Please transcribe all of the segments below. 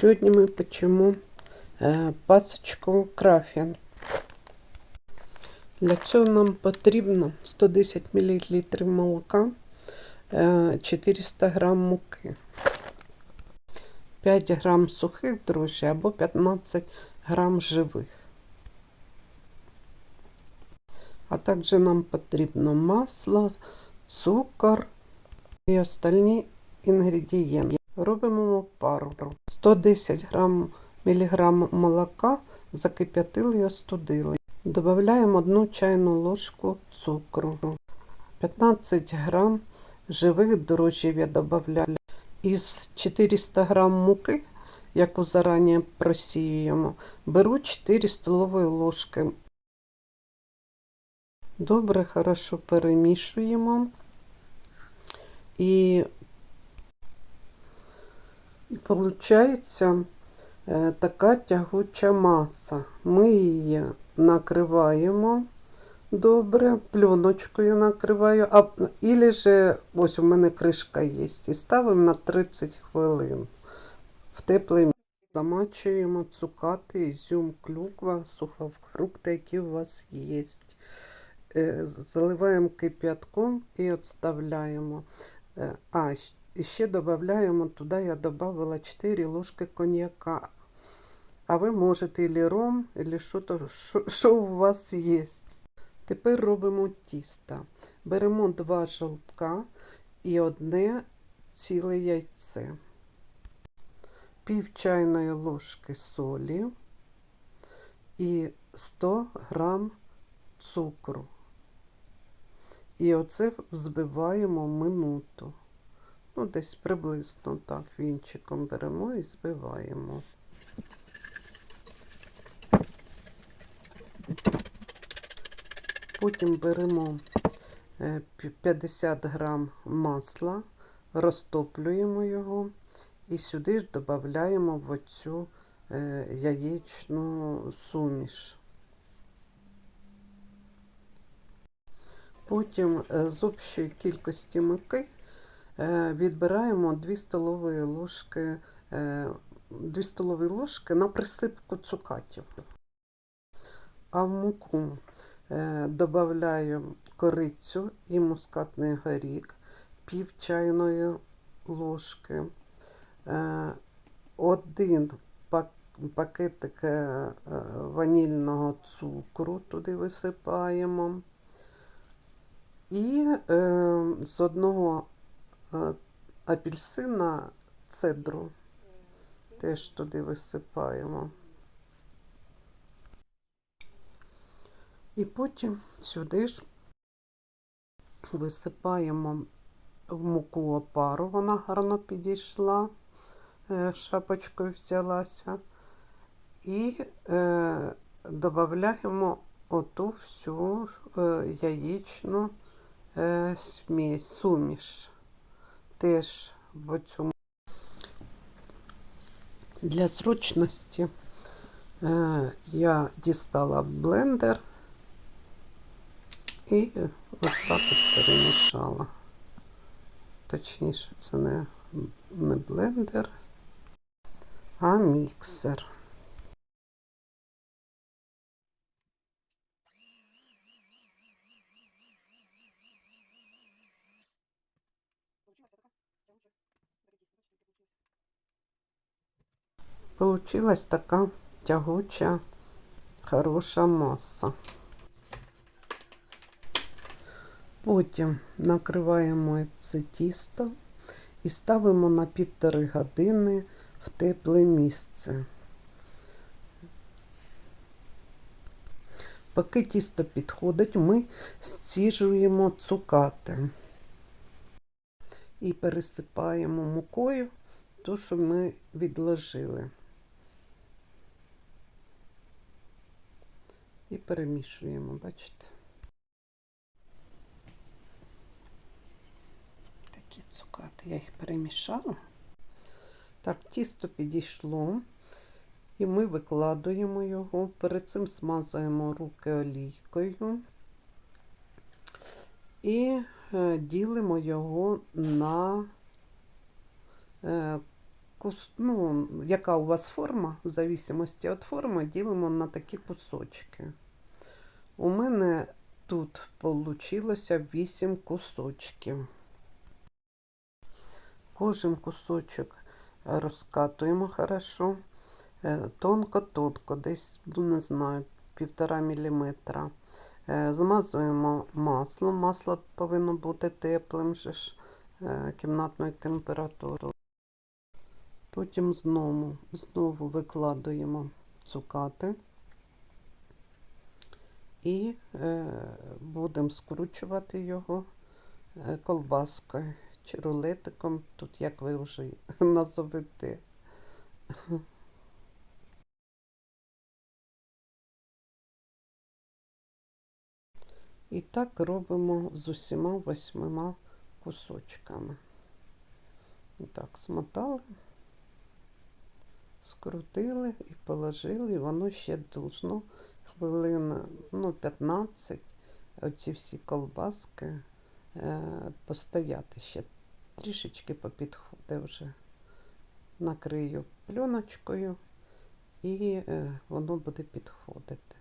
Сьогодні ми печемо е, пасочку крафін. Для цього нам потрібно 110 мл молока, е, 400 г муки, 5 г сухих дрожжей або 15 г живих. А також нам потрібно масло, цукор і остальні інгредієнти. Робимо пару. 110 грам, міліграм молока закип'ятили і остудили. Додаємо 1 чайну ложку цукру. 15 грам живих дрожжів я додаю. Із 400 грам муки, яку зарані просіюємо, беру 4 столові ложки. Добре, хорошо перемішуємо. І і виходить е, така тягуча маса. Ми її накриваємо добре, пленочкою накриваю, а ілі же, ось у мене кришка є, і ставимо на 30 хвилин в теплий. Замачуємо цукати, ізюм, клюква, сухофрукти, які у вас є. Е, Заливаємо кип'ятком і відставляємо. Е, А, і ще додаємо туди, я додала 4 ложки коньяка. А ви можете і ром, і що, то, що, у вас є. Тепер робимо тісто. Беремо два жовтка і одне ціле яйце. Пів чайної ложки солі і 100 грам цукру. І оце взбиваємо минуту. Ну, десь приблизно так вінчиком беремо і збиваємо. Потім беремо 50 грам масла, розтоплюємо його і сюди ж додаємо в оцю е, яєчну суміш. Потім е, з общої кількості муки Е, відбираємо 2 столові ложки 2 столові ложки на присипку цукатів. А в муку е, додаю корицю і мускатний горік, пів чайної ложки, е, один пакетик ванільного цукру туди висипаємо. І з одного Е, апельсина цедру. Теж туди висипаємо. І потім сюди ж висипаємо в муку опару, вона гарно підійшла, е, шапочкою взялася, і е, додаємо оту всю е, яєчну е, смесь, суміш теж в цьому. Для зручності е, я дістала блендер і ось так от перемішала. Точніше, це не, не блендер, а міксер. Получилась така тягуча, хороша маса. Потім накриваємо це тісто і ставимо на півтори години в тепле місце. Поки тісто підходить, ми зціжуємо цукати і пересипаємо мукою, то, що ми відложили. І перемішуємо, бачите? Такі цукати, я їх перемішала. Так, тісто підійшло, і ми викладуємо його, перед цим смазуємо руки олійкою і е, ділимо його на е. Ну, яка у вас форма, в зависимості від форми, ділимо на такі кусочки. У мене тут вийшло 8 кусочків. Кожен кусочок розкатуємо хорошо. Е, Тонко-тонко, десь, ну, не знаю, півтора міліметра. Е, Змазуємо маслом. Масло повинно бути теплим же ж, е, кімнатної температури. Потім знову, знову викладуємо цукати і е, будемо скручувати його е, колбаскою чи рулетиком, тут як ви вже назовете. І так робимо з усіма восьмима кусочками. Так, смотали, скрутили і положили, і воно ще должно хвилин ну, 15 оці всі колбаски е, постояти ще трішечки попідходи вже. Накрию пленочкою і е, воно буде підходити.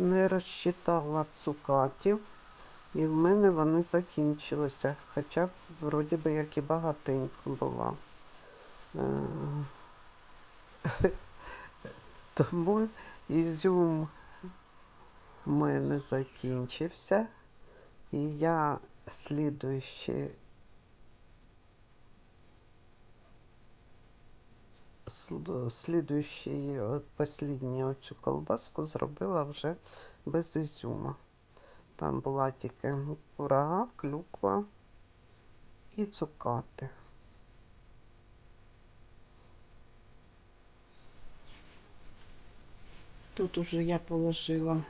Не розчитала цукатів, і в мене вони закінчилися. Хоча вроді би як і багатенько була. Е, Тому ізюм в мене закінчився. І я слідуючи слідуючий, от послідню оцю колбаску зробила вже без ізюма. Там була тільки курага, клюква і цукати. Тут уже я положила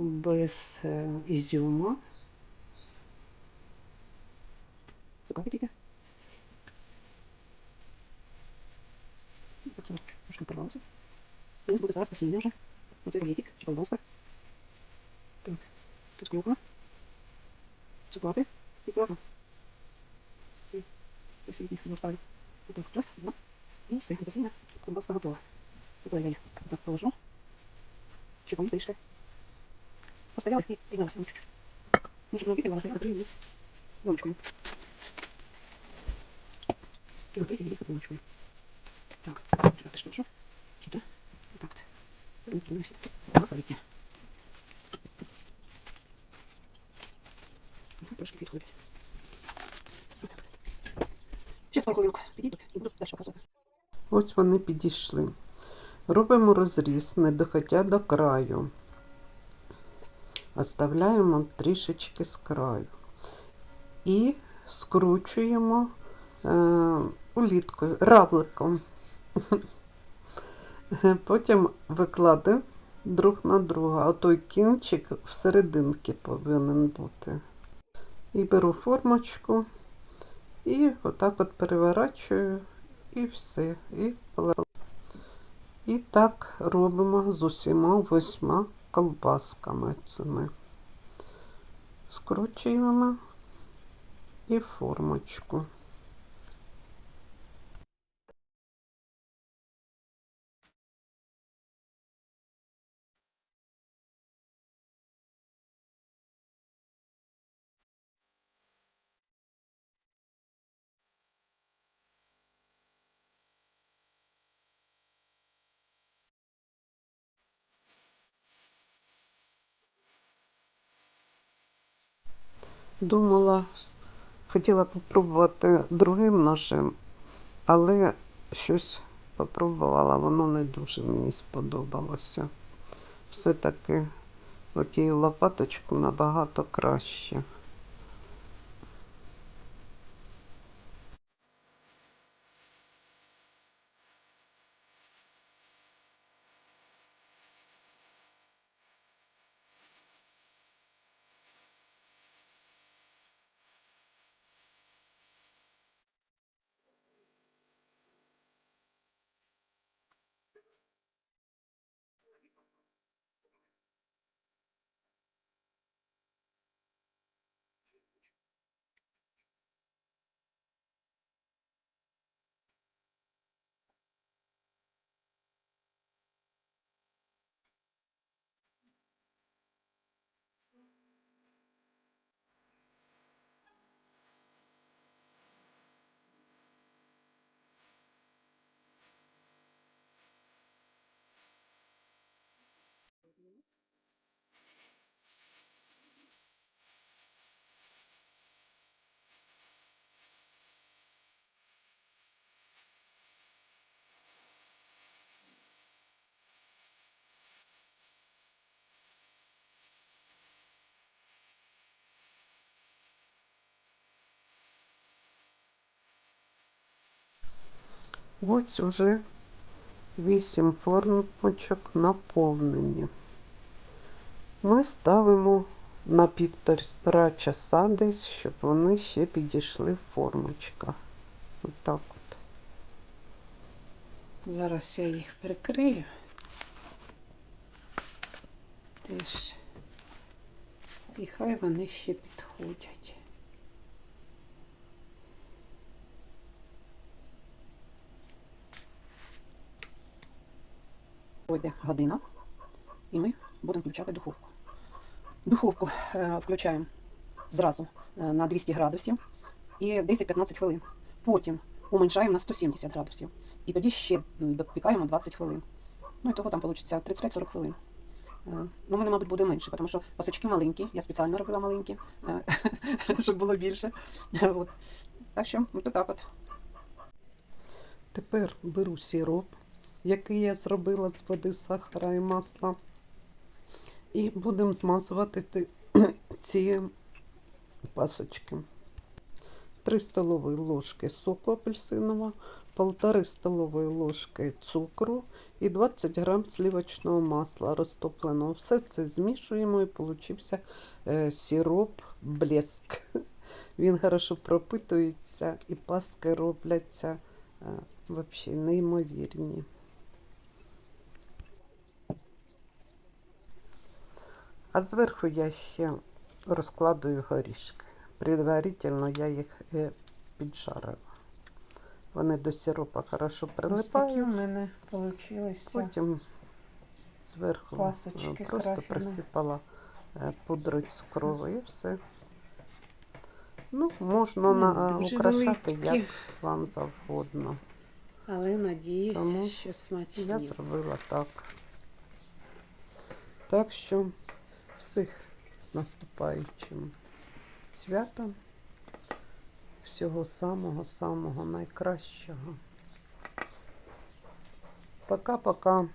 без е, ізюма. Цукати тільки. Оце трошки порвалося. І ось буде зараз посіння вже. Оце рулетик чи колбаска. Так, тут клюква. Цукати і курага. Все. Ось її звертаю. Так, раз, два. І все, посіння. Колбаска готова. Тепер я так положу. Ще помити трішки. Постояла і піднялася на чуть-чуть. Ну, щоб не випила, я накрию її ломочкою. І накрию її ломочкою. Так, що, що? Сюди. Так. Находите. Трошки підходить. Отак. Ще пару хвилинок підійдуть і буду далі показувати. Ось вони підійшли. Робимо розріз, не доходя до краю. Оставляємо трішечки з краю. І скручуємо е, уліткою, равликом. Потім викладаємо друг на друга, а той кінчик всерединки повинен бути. І беру формочку і отак от переворачую, і все. І і так робимо з усіма восьма колбасками цими. Скручуємо і формочку. Думала Хотіла попробувати другим ножем, але щось попробувала, воно не дуже мені сподобалося. Все-таки отією лопаточку набагато краще. Ось уже вісім формочок наповнені. Ми ставимо на півтора часа десь, щоб вони ще підійшли в формочках. Отак от. Зараз я їх прикрию. Теж. І хай вони ще підходять. Пройде година, і ми будемо включати духовку. Духовку е, включаємо зразу е, на 200 градусів і 10-15 хвилин. Потім уменьшаємо на 170 градусів. І тоді ще допікаємо 20 хвилин. Ну і того там вийде 35-40 хвилин. Е, Ну, мене, мабуть, буде менше, тому що пасочки маленькі. Я спеціально робила маленькі, щоб було більше. От. Так що, от так от. Тепер беру сироп, який я зробила з води, сахара і масла. І будемо змазувати ці пасочки. 3 столові ложки соку апельсинового, 1,5 столової ложки цукру і 20 грам сливочного масла розтопленого. Все це змішуємо і получився е, сироп блеск. Він хорошо пропитується і паски робляться е, вообще неймовірні. А зверху я ще розкладую горішки. Предварительно я їх е, піджарила. Вони до сиропа хорошо Ось такі у мене вийшли. Потім зверху Пасочки просто крахені. присипала е, пудрою цукрову і все. Ну, можна на, украшати великі. як вам завгодно. Але надіюсь, Тому що смачні. Я зробила так. Так що всіх з наступаючим святом. Всього самого-самого найкращого. Пока-пока.